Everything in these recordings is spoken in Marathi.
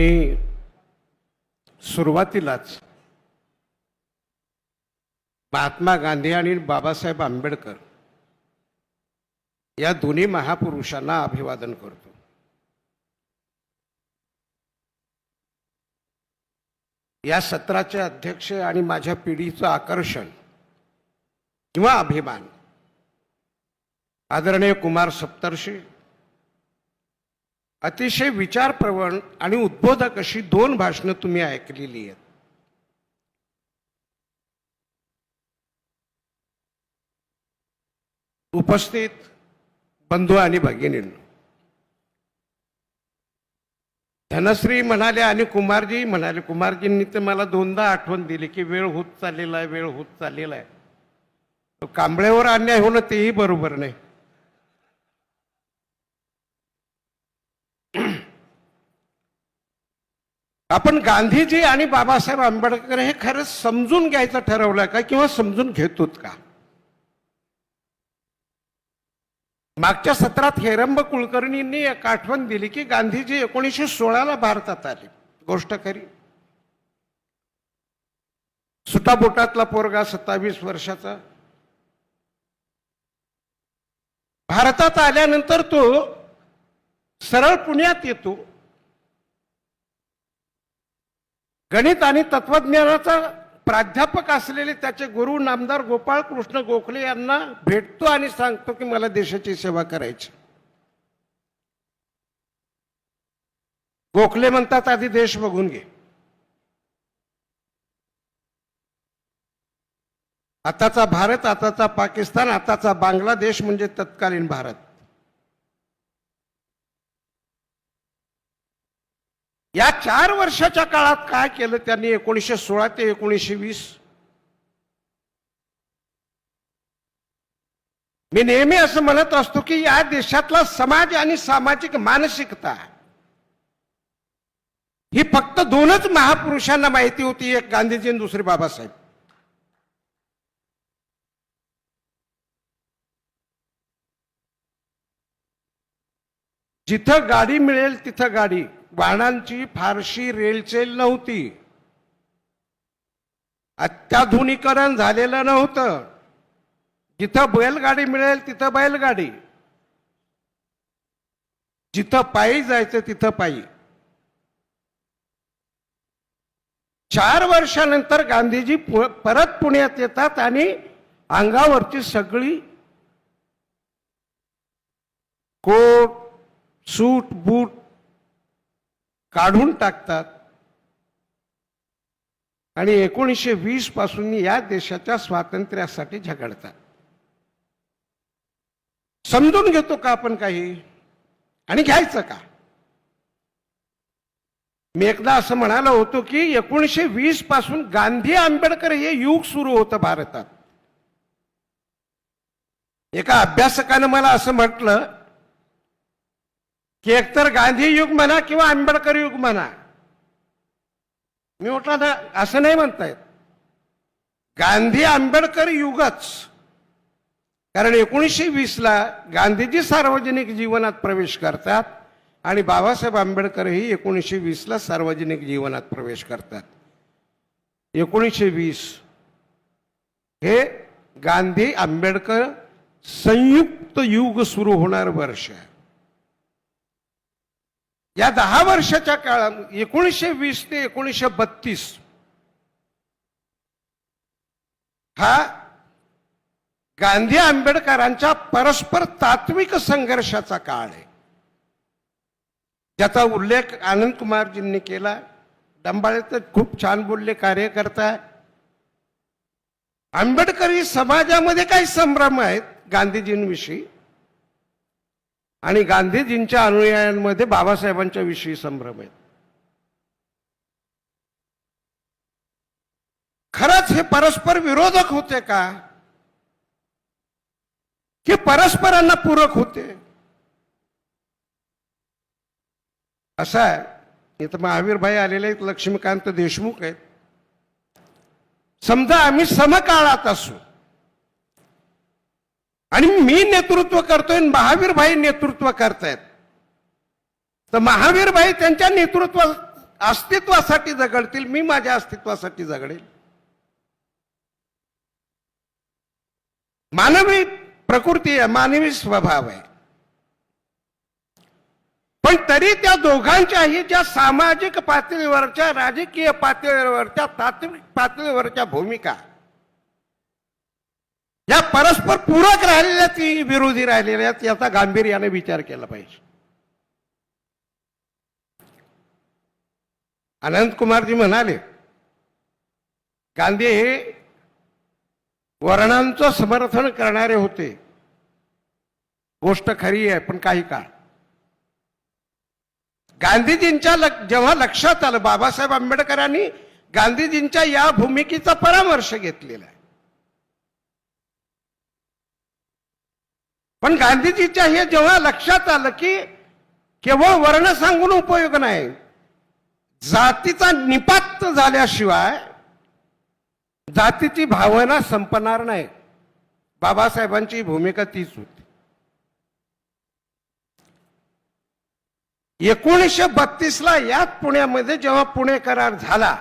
मी सुरुवातीलाच महात्मा गांधी आणि बाबासाहेब आंबेडकर या दोन्ही महापुरुषांना अभिवादन करतो. या सत्राचे अध्यक्ष आणि माझ्या पिढीचं आकर्षण किंवा अभिमान आदरणीय कुमार सप्तर्षी अतिशय विचारप्रवण आणि उद्बोधक अशी दोन भाषणं तुम्ही ऐकलेली आहेत. उपस्थित बंधू आणि भगिनींनो धनश्री म्हणाले आणि कुमारजी म्हणाले कुमारजींनी तर मला दोनदा आठवण दिली की वेळ होत चाललेला आहे वेळ होत चाललेला आहे. कांबळ्यावर कांबळेवर अन्याय होणं तेही बरोबर नाही. आपण गांधीजी आणि बाबासाहेब आंबेडकर हे खरंच समजून घ्यायचं ठरवलं का किंवा समजून घेतोत का? मागच्या सत्रात हेरंब कुलकर्णींनी एक आठवण दिली की गांधीजी एकोणीसशे सोळाला भारतात आले. गोष्ट खरी. सुटाबोटातला पोरगा सत्तावीस वर्षाचा. भारतात आल्यानंतर तो सरळ पुण्यात येतो. गणित आणि तत्वज्ञानाचा प्राध्यापक असलेले त्याचे गुरु नामदार गोपाळ कृष्ण गोखले यांना भेटतो आणि सांगतो की मला देशाची सेवा करायची. गोखले म्हणतात आधी देश बघून घे. आताचा भारत आताचा पाकिस्तान आताचा बांगलादेश म्हणजे तत्कालीन भारत. या चार वर्षाच्या काळात काय केलं त्यांनी? एकोणीसशे सोळा ते एकोणीसशे वीस. मी नेहमी असं म्हणत असतो की या देशातला समाज आणि सामाजिक मानसिकता ही फक्त दोनच महापुरुषांना माहिती होती एक गांधीजी आणि दुसरे बाबासाहेब. जिथं गाडी मिळेल तिथं गाडी. बाणांची फारशी रेलचेल नव्हती. अत्याधुनिकरण झालेलं नव्हतं. जिथं बैलगाडी मिळेल तिथं बैलगाडी. जिथं पायी जायचं तिथं पायी. चार वर्षानंतर गांधीजी परत पुण्यात येतात आणि अंगावरची सगळी कोट सूट बूट काढून टाकतात. आणि एकोणीसशे वीसपासून या देशाच्या स्वातंत्र्यासाठी झगडतात. समजून घेतो का आपण काही? आणि घ्यायचं का? मी एकदा असं म्हणालो होतो की एकोणीसशे वीसपासून गांधी आंबेडकर हे युग सुरू होतं भारतात. एका अभ्यासकानं मला असं म्हटलं की एकतर गांधी युग म्हणा किंवा आंबेडकर युग म्हणा. मी म्हटलं ना असं नाही म्हणतायत. गांधी आंबेडकर युगच. कारण एकोणीसशे वीसला गांधीजी सार्वजनिक जीवनात प्रवेश करतात आणि बाबासाहेब आंबेडकरही एकोणीसशे वीसला सार्वजनिक जीवनात प्रवेश करतात. एकोणीसशे वीस हे गांधी आंबेडकर संयुक्त युग सुरू होणार वर्ष आहे. या दहा वर्षाच्या काळात एकोणीसशे वीस ते एकोणीसशे बत्तीस हा गांधी आंबेडकरांच्या परस्पर तात्विक संघर्षाचा काळ आहे. ज्याचा उल्लेख आनंद कुमारजींनी केला. डंबाळे तर खूप छान बोलले कार्यकर्ता आंबेडकरी समाजामध्ये काही संभ्रम आहेत गांधीजींविषयी. आणि गांधीजींच्या अनुयायांमध्ये बाबासाहेबांच्या विषयी संभ्रम आहेत. खरंच हे परस्पर विरोधक होते का? की परस्परांना पूरक होते? असं आहे. इथं महावीर भाई आलेले आहेत लक्ष्मीकांत देशमुख आहेत. समजा आम्ही समकाळात असू आणि मी नेतृत्व करतोय महावीरभाई महावीर भाई नेतृत्व करतायत. तर महावीर भाई त्यांच्या नेतृत्व अस्तित्वासाठी झगडतील मी माझ्या अस्तित्वासाठी झगडेल. मानवी प्रकृती आहे मानवी स्वभाव आहे. पण तरी त्या दोघांच्याही ज्या सामाजिक पातळीवरच्या राजकीय पातळीवरच्या तात्विक पातळीवरच्या भूमिका या परस्पर पूरक राहिलेल्या ती विरोधी राहिलेल्या याचा गांभीर्याने विचार केला पाहिजे. अनंत कुमारजी म्हणाले गांधी हे वर्णांचं समर्थन करणारे होते. गोष्ट खरी आहे पण काही काळ. गांधीजींच्या लक- जेव्हा लक्षात आलं बाबासाहेब आंबेडकरांनी गांधीजींच्या या भूमिकेचा परामर्श घेतलेला आहे. पण गांधीजीच्या हे जेव्हा लक्षात आलं की केवळ वर्ण सांगून उपयोग नाही जातीचा निपात झाल्याशिवाय जातीची भावना संपणार नाही. बाबासाहेबांची भूमिका तीच होती. एकोणीसशे बत्तीस ला याच पुण्यामध्ये जेव्हा पुणे करार झाला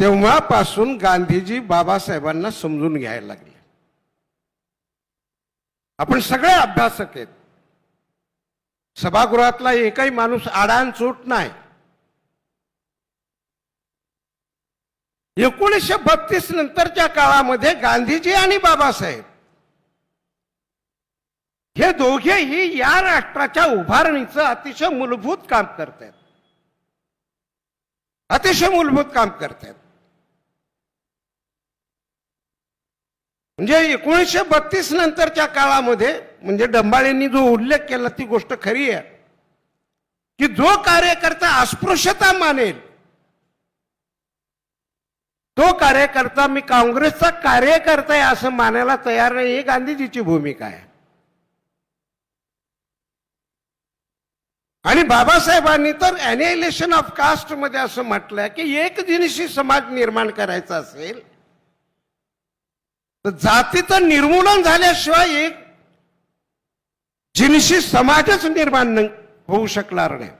तेव्हापासून गांधीजी बाबासाहेबांना समजून घ्यायला लागले. आपण सगळे अभ्यासक आहेत. सभागृहातला एकही माणूस आडाणचूट नाही. एकोणीसशे बत्तीस नंतरच्या काळामध्ये गांधीजी आणि बाबासाहेब हे दोघेही या राष्ट्राच्या उभारणीचं अतिशय मूलभूत काम करतात अतिशय मूलभूत काम करतात म्हणजे एकोणीसशे बत्तीस नंतरच्या काळामध्ये म्हणजे डंबाळेंनी जो उल्लेख केला ती गोष्ट खरी आहे. की जो कार्यकर्ता अस्पृश्यता मानेल तो कार्यकर्ता मी काँग्रेसचा कार्यकर्ता आहे असं मानायला तयार नाही ही गांधीजीची भूमिका आहे. आणि बाबासाहेबांनी तर अॅनिलेशन ऑफ कास्टमध्ये असं म्हटलंय की एक जिनिशी समाज निर्माण करायचा असेल तर जातीचं निर्मूलन झाल्याशिवाय एक जिनशी समाजच निर्माण होऊ शकणार नाही.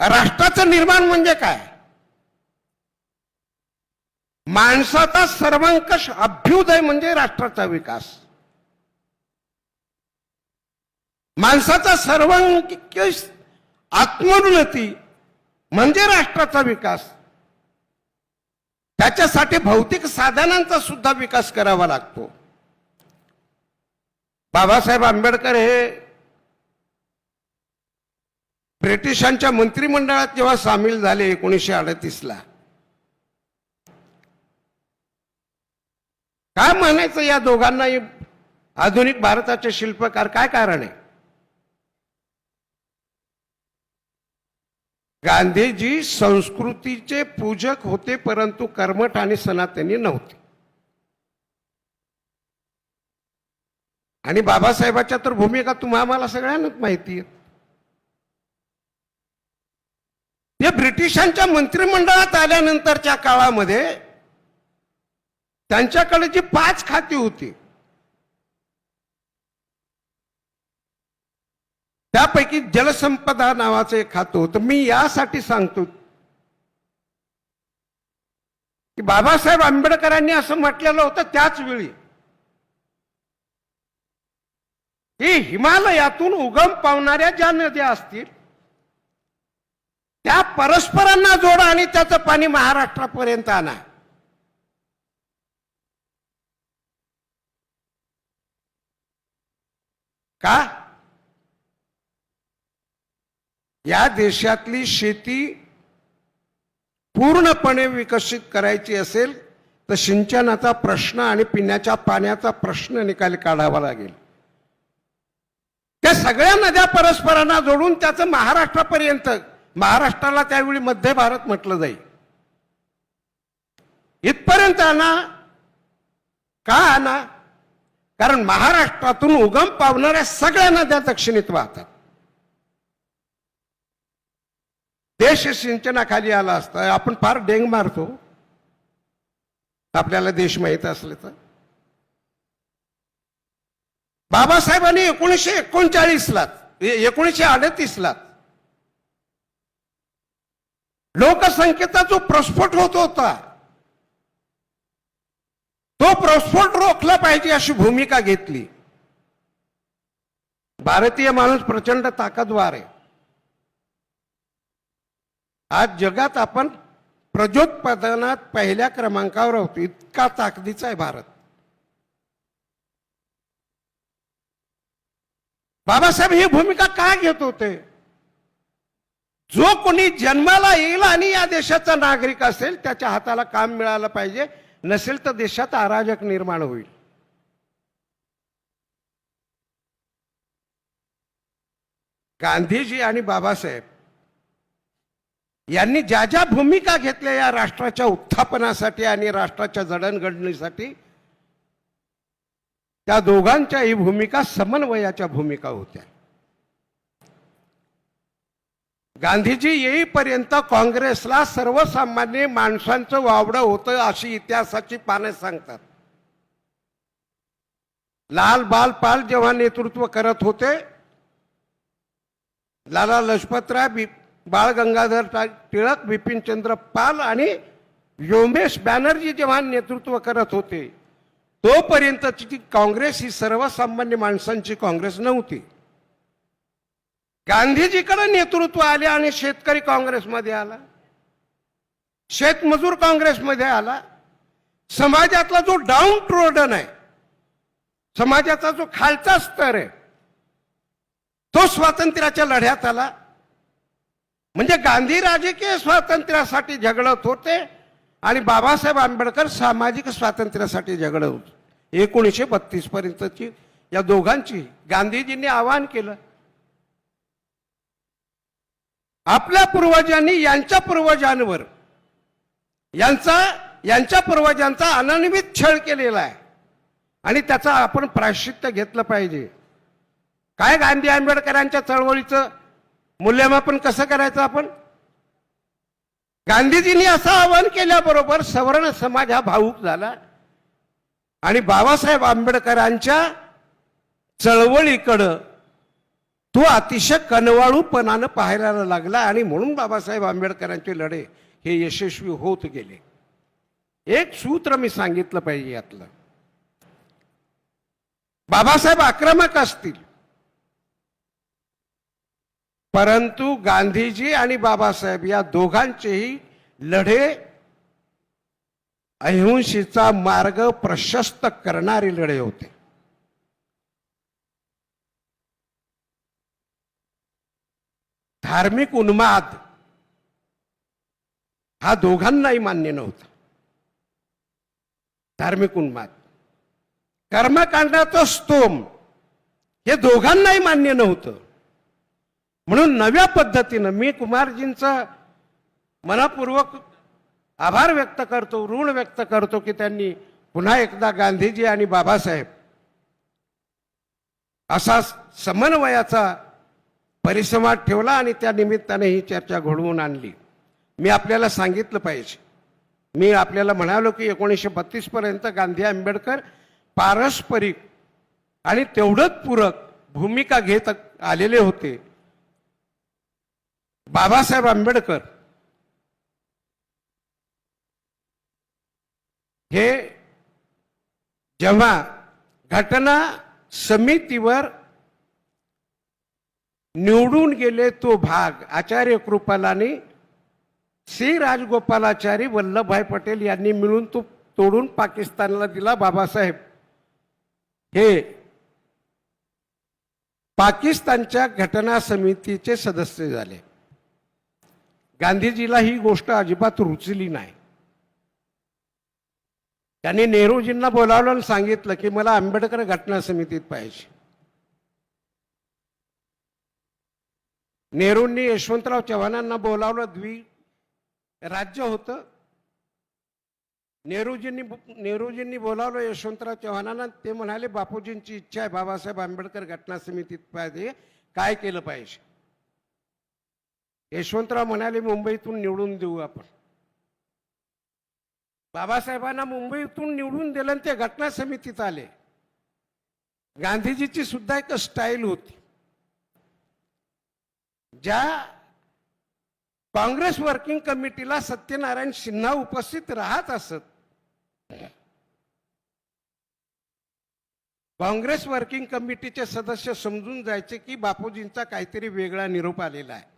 राष्ट्राचं निर्माण म्हणजे काय? माणसाचा सर्वंकष अभ्युदय म्हणजे राष्ट्राचा विकास. माणसाचा सर्वंकष आत्मोन्नती म्हणजे राष्ट्राचा विकास. त्याच्यासाठी भौतिक साधनांचा सुद्धा विकास करावा लागतो. बाबासाहेब आंबेडकर हे ब्रिटिशांच्या मंत्रिमंडळात जेव्हा सामील झाले एकोणीसशे अडतीसला काय म्हणायचं या दोघांनाही? आधुनिक भारताचे शिल्पकार काय कारण आहे? गांधीजी संस्कृतीचे पूजक होते परंतु कर्मठ आणि सनातनी नव्हते. आणि बाबासाहेबाच्या तर भूमिका तुम्हा आम्हाला सगळ्यांनाच माहिती आहे ब्रिटिशांच्या मंत्रिमंडळात आल्यानंतरच्या काळामध्ये त्यांच्याकडे जी पाच खाती होती त्यापैकी जलसंपदा नावाचं एक खातं तर मी यासाठी सांगतो. की बाबासाहेब आंबेडकरांनी असं म्हटलेलं होतं त्याच वेळी. की हिमालयातून उगम पावणाऱ्या ज्या नद्या असतील त्या परस्परांना जोडा आणि त्याचं पाणी महाराष्ट्रापर्यंत आणा. का? या देशातली शेती पूर्णपणे विकसित करायची असेल तर सिंचनाचा प्रश्न आणि पिण्याच्या पाण्याचा प्रश्न निकाली काढावा लागेल. त्या सगळ्या नद्या परस्परांना जोडून त्याचं महाराष्ट्रापर्यंत महाराष्ट्राला त्यावेळी मध्य भारत म्हटलं जाईल. इथपर्यंत आणा का आणा? कारण महाराष्ट्रातून उगम पावणाऱ्या सगळ्या नद्या दक्षिणेत वाहतात. देश सिंचनाखाली आला असता आपण फार डेंग मारतो. आपल्याला देश माहीत असले तर. बाबासाहेबांनी एकोणीसशे एकोणचाळीसला एकोणीसशे अडतीसला लोकसंख्येचा जो प्रस्फोट होत होता तो प्रस्फोट रोखला पाहिजे अशी भूमिका घेतली. भारतीय माणूस प्रचंड ताकदवार आहे. आज जगात आपण प्रजोत्पादनात पहिल्या क्रमांकावर होतो इतका ताकदीचा आहे भारत. बाबासाहेब ही भूमिका का घेत होते? जो कोणी जन्माला येईल आणि या देशाचा नागरिक असेल त्याच्या हाताला काम मिळालं पाहिजे. नसेल तर देशात अराजक निर्माण होईल. गांधीजी आणि बाबासाहेब यांनी ज्या ज्या भूमिका घेतल्या या राष्ट्राच्या उत्थापनासाठी आणि राष्ट्राच्या जडणघडणीसाठी त्या दोघांच्याही भूमिका समन्वयाच्या भूमिका होत्या. गांधीजी येईपर्यंत काँग्रेसला सर्वसामान्य माणसांचं वावडं होतं अशी इतिहासाची पाने सांगतात. लाल बाल पाल जेव्हा नेतृत्व करत होते लाला लजपतराय बाळ गंगाधर टिळक बिपिनचंद्र पाल आणि योमेश बॅनर्जी जेव्हा नेतृत्व करत होते. तोपर्यंतची ती काँग्रेस ही सर्वसामान्य माणसांची काँग्रेस नव्हती. गांधीजीकडे नेतृत्व आले आणि शेतकरी काँग्रेसमध्ये आला. शेतमजूर काँग्रेसमध्ये आला. समाजातला जो डाऊन ट्रोडन आहे समाजाचा जो खालचा स्तर आहे तो स्वातंत्र्याच्या लढ्यात आला. म्हणजे गांधी राजकीय स्वातंत्र्यासाठी झगडत होते आणि बाबासाहेब आंबेडकर सामाजिक स्वातंत्र्यासाठी झगडत होते. एकोणीसशे बत्तीस पर्यंतची या दोघांची गांधीजींनी आवाहन केलं. आपल्या पूर्वजांनी यांच्या पूर्वजांवर यांचा यांच्या पूर्वजांचा अनन्वित छळ केलेला आहे. आणि त्याचा आपण प्रायश्चित्त घेतलं पाहिजे. काय गांधी आंबेडकरांच्या चळवळीचं मूल्यमापन कसं करायचं आपण? गांधीजींनी असं आवाहन केल्याबरोबर सवर्ण समाज हा भाऊक झाला. आणि बाबासाहेब आंबेडकरांच्या चळवळीकडं तो अतिशय कनवाळूपणानं पाहायला लागला आणि म्हणून बाबासाहेब आंबेडकरांचे लढे हे यशस्वी होत गेले. एक सूत्र मी सांगितलं पाहिजे यातलं. बाबासाहेब आक्रमक असतील. परंतु गांधीजी आणि बाबासाहेब या दोघांचेही लढे अहिंसेचा मार्ग प्रशस्त करणारे लढे होते. धार्मिक उन्माद हा दोघांनाही मान्य नव्हता. धार्मिक उन्माद. कर्मकांडाचं स्तोम हे दोघांनाही मान्य नव्हतं. म्हणून नव्या पद्धतीनं मी कुमारजींचा मनापूर्वक आभार व्यक्त करतो ऋण व्यक्त करतो की त्यांनी पुन्हा एकदा गांधीजी आणि बाबासाहेब असा समन्वयाचा परिसंवाद ठेवला आणि त्या निमित्ताने ही चर्चा घडवून आणली. मी आपल्याला सांगितलं पाहिजे. मी आपल्याला म्हणालो की एकोणीसशे बत्तीसपर्यंत गांधी आंबेडकर पारस्परिक आणि तेवढंच पूरक भूमिका घेत आलेले होते. बाबासाहेब आंबेडकर हे जेव्हा घटना समितीवर निवडून गेले तो भाग आचार्य कृपालानी श्री राजगोपालाचारी वल्लभभाई पटेल यांनी मिळून तो तोडून पाकिस्तानला दिला बाबासाहेब. हे पाकिस्तानच्या घटना समितीचे सदस्य झाले. गांधीजीला ही गोष्ट अजिबात रुचली नाही. त्यांनी नेहरूजींना बोलावलं आणि सांगितलं की मला आंबेडकर घटना समितीत पाहिजे. नेहरूंनी यशवंतराव चव्हाणांना बोलावलं द्वि राज्य होतं. नेहरूजींनी नेहरूजींनी बोलावलं यशवंतराव चव्हाणांना ते म्हणाले बापूजींची इच्छा आहे बाबासाहेब आंबेडकर घटना समितीत पाहिजे काय केलं पाहिजे? यशवंतराव म्हणाले मुंबईतून निवडून देऊ आपण. बाबासाहेबांना मुंबईतून निवडून दिलं ते घटना समितीत आले. गांधीजीची सुद्धा एक स्टाईल होती. ज्या काँग्रेस वर्किंग कमिटीला सत्यनारायण सिन्हा उपस्थित राहत असत काँग्रेस वर्किंग कमिटीचे सदस्य समजून जायचे की बापूजींचा काहीतरी वेगळा निरोप आलेला आहे.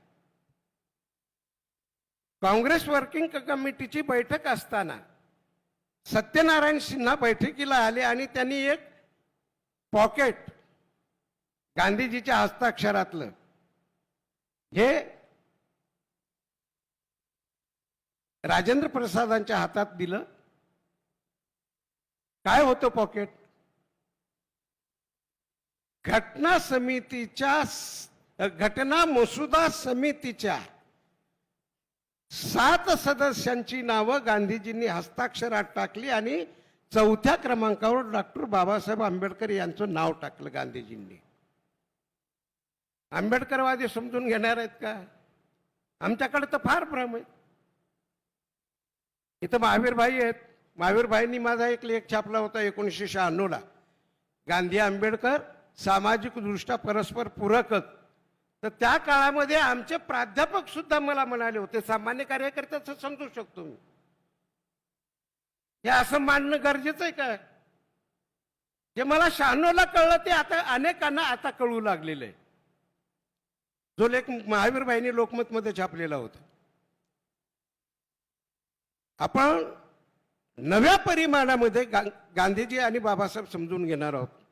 काँग्रेस वर्किंग कमिटीची बैठक असताना सत्यनारायण सिन्हा बैठकीला आले आणि त्यांनी एक पॉकेट गांधीजीच्या हस्ताक्षरातलं हे राजेंद्र प्रसादांच्या हातात दिलं. काय होतं पॉकेट? घटना समितीच्या घटना मसुदा समितीच्या सात सदस्यांची नावं गांधीजींनी हस्ताक्षरात टाकली आणि चौथ्या क्रमांकावर डॉक्टर बाबासाहेब आंबेडकर यांचं नाव टाकलं गांधीजींनी. आंबेडकरवादी समजून घेणार आहेत का? आमच्याकडे तर फार भ्रम आहे. इथं महावीरभाई आहेत. महावीरभाईंनी माझा एक लेख छापला होता एकोणीसशे शहाण्णवला. गांधी आंबेडकर सामाजिकदृष्ट्या परस्पर पूरकच तर त्या काळामध्ये आमचे प्राध्यापक सुद्धा मला म्हणाले होते सामान्य कार्यकर्त्याचं समजू शकतो मी. हे असं मांडणं गरजेचं आहे का? जे मला शहाण्णवला कळलं ते आता अनेकांना आता कळू लागलेलं आहे. जो लेख महावीरबाईंनी लोकमतमध्ये छापलेला होता. आपण नव्या परिमाणामध्ये गा- गांधीजी आणि बाबासाहेब समजून घेणार आहोत.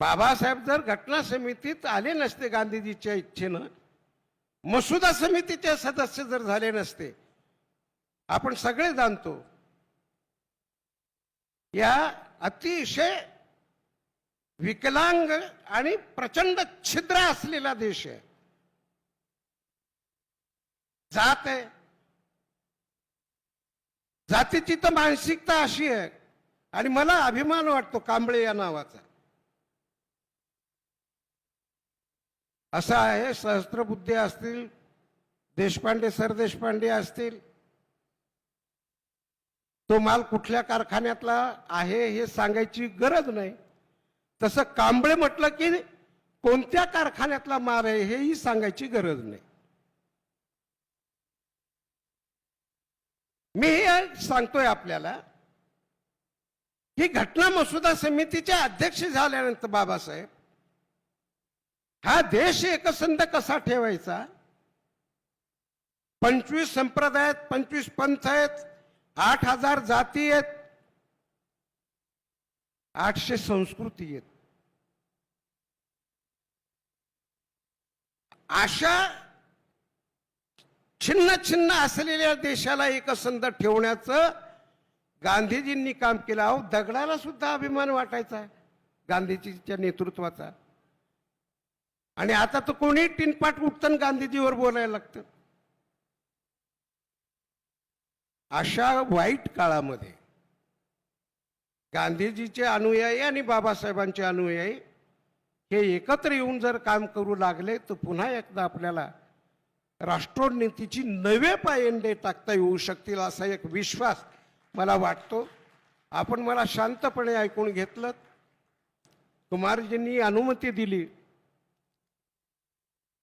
बाबासाहेब जर घटना समितीत आले नसते गांधीजीच्या इच्छेनं मसुदा समितीचे सदस्य जर झाले नसते आपण सगळे जाणतो या अतिशय विकलांग आणि प्रचंड छिद्र असलेला देश आहे. जात आहे. जातीची तर मानसिकता अशी आहे. आणि मला अभिमान वाटतो कांबळे या नावाचा. असा आहे सहस्त्रबुद्धे असतील देशपांडे सरदेशपांडे असतील. तो माल कुठल्या कारखान्यातला आहे हे सांगायची गरज नाही. तसं कांबळे म्हटलं की कोणत्या कारखान्यातला माल आहे हेही सांगायची गरज नाही. मी हे सांगतोय आपल्याला ही घटना मसुदा समितीचे अध्यक्ष झाल्यानंतर बाबासाहेब हा देश एकसंध कसा ठेवायचा? पंचवीस संप्रदाय आहेत पंचवीस पंथ आहेत आठ हजार जाती आहेत आठशे संस्कृती आहेत. अशा छिन्न छिन्न असलेल्या देशाला एकसंध ठेवण्याचं गांधीजींनी काम केलं. अहो दगडाला सुद्धा अभिमान वाटायचा गांधीजीच्या नेतृत्वाचा. आणि आता तर कोणी टिनपाट उठतं गांधीजीवर बोलायला लागतं. अशा वाईट काळामध्ये गांधीजीचे अनुयायी आणि बाबासाहेबांचे अनुयायी हे एकत्र येऊन जर काम करू लागले तर पुन्हा एकदा आपल्याला राष्ट्रोन्नतीची नवे पायंडे टाकता येऊ शकतील असा एक विश्वास मला वाटतो. आपण मला शांतपणे ऐकून घेतलं. कुमारजींनी अनुमती दिली.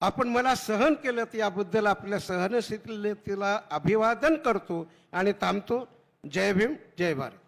आपण मला सहन केलं याबद्दल आपल्या सहनशीलतेला अभिवादन करतो आणि थांबतो. जय भीम जय भारत.